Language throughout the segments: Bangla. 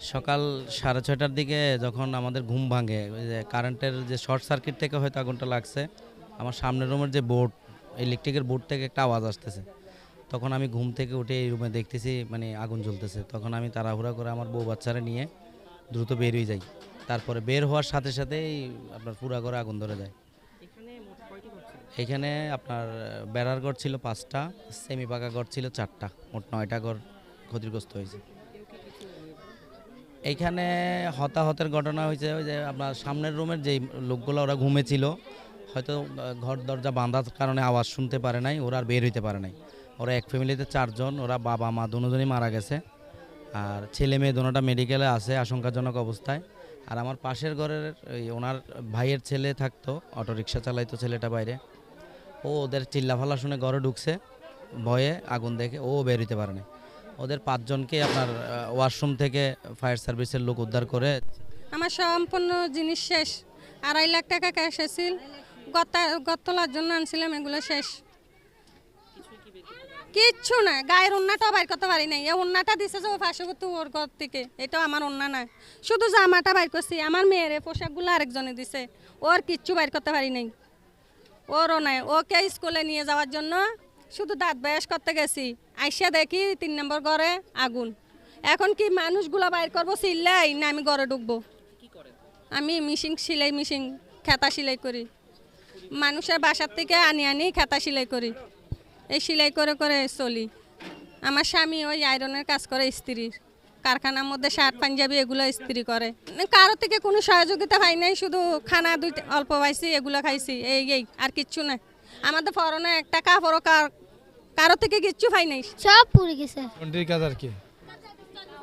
সকাল সাড়ে ছয়টার দিকে যখন আমাদের ঘুম ভাঙে ওই যে কারেন্টের যে শর্ট সার্কিট থেকে হয়তো আগুনটা লাগছে আমার সামনের রুমের যে বোর্ড ইলেকট্রিকের বোর্ড থেকে একটা আওয়াজ আসতেছে। তখন আমি ঘুম থেকে উঠে এই রুমে দেখতেছি মানে আগুন জ্বলতেছে। তখন আমি তাড়াহুড়া করে আমার বউ বাচ্চারা নিয়ে দ্রুত বেরিয়ে যাই। তারপরে বের হওয়ার সাথে সাথেই আপনার পুরা করে আগুন ধরে যায়। এখানে আপনার বেড়ার ঘর ছিল পাঁচটা সেমি পাকা ঘর ছিল চারটা। মোট নয়টা ঘর ক্ষতিগ্রস্ত হয়েছে। এইখানে হতাহতের ঘটনা হয়েছে ওই যে আপনার সামনের রুমের যেই লোকগুলো ওরা ঘুমেছিল, হয়তো ঘর দরজা বাঁধার কারণে আওয়াজ শুনতে পারে নাই, ওরা আর বের হইতে পারে নাই। ওরা এক ফ্যামিলিতে চারজন, ওরা বাবা, মা দুজনই মারা গেছে। আর ছেলে মেয়ে দুটোটা মেডিকেলে আছে, আশঙ্কাজনক অবস্থায়। আর আমার পাশের ঘরের ওই ওনার ভাইয়ের ছেলে থাকতো, অটোরিকশা চালাইতো ছেলেটা বাইরে। ও ওদের চিল্লাফাল্লা শুনে ঘরে ঢুকছে, ভয়ে আগুন দেখে ও বের হইতে পারে না ওদের পাঁচজনকে আপনার ওয়াশরুম থেকে ফায়ার সার্ভিসের লোক উদ্ধার করে আমার সম্পূর্ণ জিনিস শেষ। আড়াই লাখ টাকা ক্যাশ এসেছিল গত গত তোলার জন্য আনছিলাম, এগুলো শেষ। কিচ্ছু না, গায়ের উন্নাটা বাইর করতে পারি নাই। এই উন্নাটা দিছে যে পার্শ্ববর্তী ওর ঘর থেকে। এটাও আমার উন্না না। শুধু জামাটা বাইর করছি। আমার মেয়ের পোশাকগুলো আরেকজনে দিছে। ওর কিচ্ছু বাইর করতে পারি নাই। ওরও নাই। ওকে স্কুলে নিয়ে যাওয়ার জন্য শুধু দাঁত বয়স করতে গেছি। আইসা দেখি তিন নম্বর ঘরে আগুন। এখন কি মানুষগুলো বাইর করব সিল্লাই না আমি ঘরে ঢুকবো? আমি মিশিং সিলাই মিশিং খেতা সিলাই করি। মানুষের বাসার থেকে আনি আনি খেতা সিলাই করি। এই সিলাই করে করে চলি। আমার স্বামী ওই আয়রনের কাজ করে স্ত্রীর কারখানার মধ্যে শার্ট পাঞ্জাবি এগুলো ইস্ত্রি করে। কারও থেকে কোনো সহযোগিতা পাই নাই, শুধু খানা দুই অল্প পাইছি, এগুলো খাইছি। এই এই, আর কিচ্ছু না আমাদের পরনে একটা কাপড়ও কার- থেকে কিচ্ছু পাই নাই। সব পুড়ে গেছে। কন্ট্রির কাজ আর কি?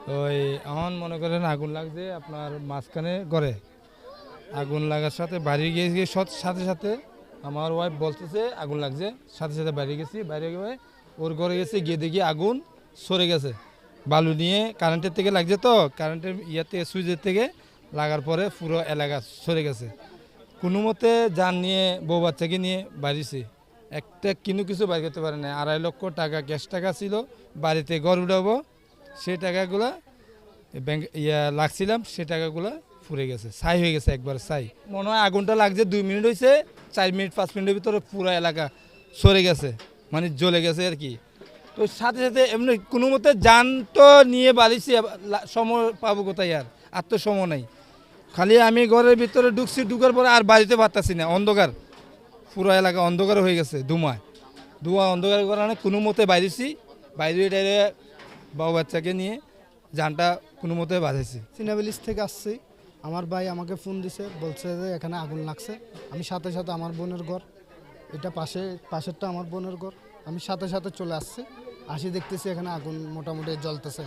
ওই এখন মনে করেন আগুন লাগছে আপনার মাঝখানে ঘরে। আগুন লাগার সাথে বাড়ি গিয়ে গিয়ে সৎ- সাথে সাথে আমার ওয়াইফ বলতেছে আগুন লাগছে। সাথে সাথে বাইরে গেছি বাইরে গিয়ে ওর ঘরে গেছে গিয়ে দেখি আগুন সরে গেছে। বালু নিয়ে কারেন্টের থেকে লাগছে তো কারেন্টের ইয়াতে সুইচের থেকে লাগার পরে পুরো এলাকা সরে গেছে। কোনো মতে যান নিয়ে বউ বাচ্চাকে নিয়ে বাড়িছি। একটা কিনু কিছু বাইর করতে পারে না। আড়াই লক্ষ টাকা ক্যাশ টাকা ছিল, বাড়িতে ঘর উঠাবো সেই টাকাগুলো ব্যাংক ইয়া লাগছিলাম, সে টাকাগুলো ফুরে গেছে, ছাই হয়ে গেছে একবার ছাই। মনে হয় আগুনটা লাগছে, দুই মিনিট হয়েছে চার মিনিট, পাঁচ মিনিটের ভিতরে পুরো এলাকা সরে গেছে মানে জ্বলে গেছে আর কি। তো সাথে সাথে এমনি কোনো মতে যান তো নিয়ে বাড়িছি সময় পাবো কোথায় আর? আর তো সময় নাই। খালি আমি ঘরের ভিতরে ঢুকছি, ঢুকার পরে আর বাড়িতে পারতাছি না, অন্ধকার। পুরো এলাকা অন্ধকার হয়ে গেছে, ধুমায়। ধোঁয়া অন্ধকারের কারণে কোনো মতে বাইরেছি বাইরে টাইরে বাবু বাচ্চাকে নিয়ে যানটা কোনো মতে বাঁধেছি সিনাবিলিস থেকে আসছি। আমার ভাই আমাকে ফোন দিছে, বলছে যে এখানে আগুন লাগছে। আমি সাথে সাথে আমার বোনের ঘর, এটা পাশে, পাশেরটা আমার বোনের ঘর। আমি সাথে সাথে চলে আসছি। আসি দেখতেছি এখানে আগুন মোটামুটি জ্বলতেছে।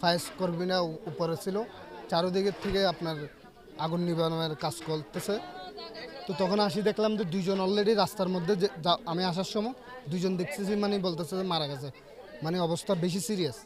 ফায়ার কর্মীরা উপরে ছিল। চারোদিকের থেকে আপনার আগুন নিবানোর কাজ করতেছে তো তখন আসি, দেখলাম যে দুইজন অলরেডি রাস্তার মধ্যে আমি আসার সময় দুইজন দেখতেছি মানে বলতেছে যে মারা গেছে। মানে অবস্থা বেশি সিরিয়াস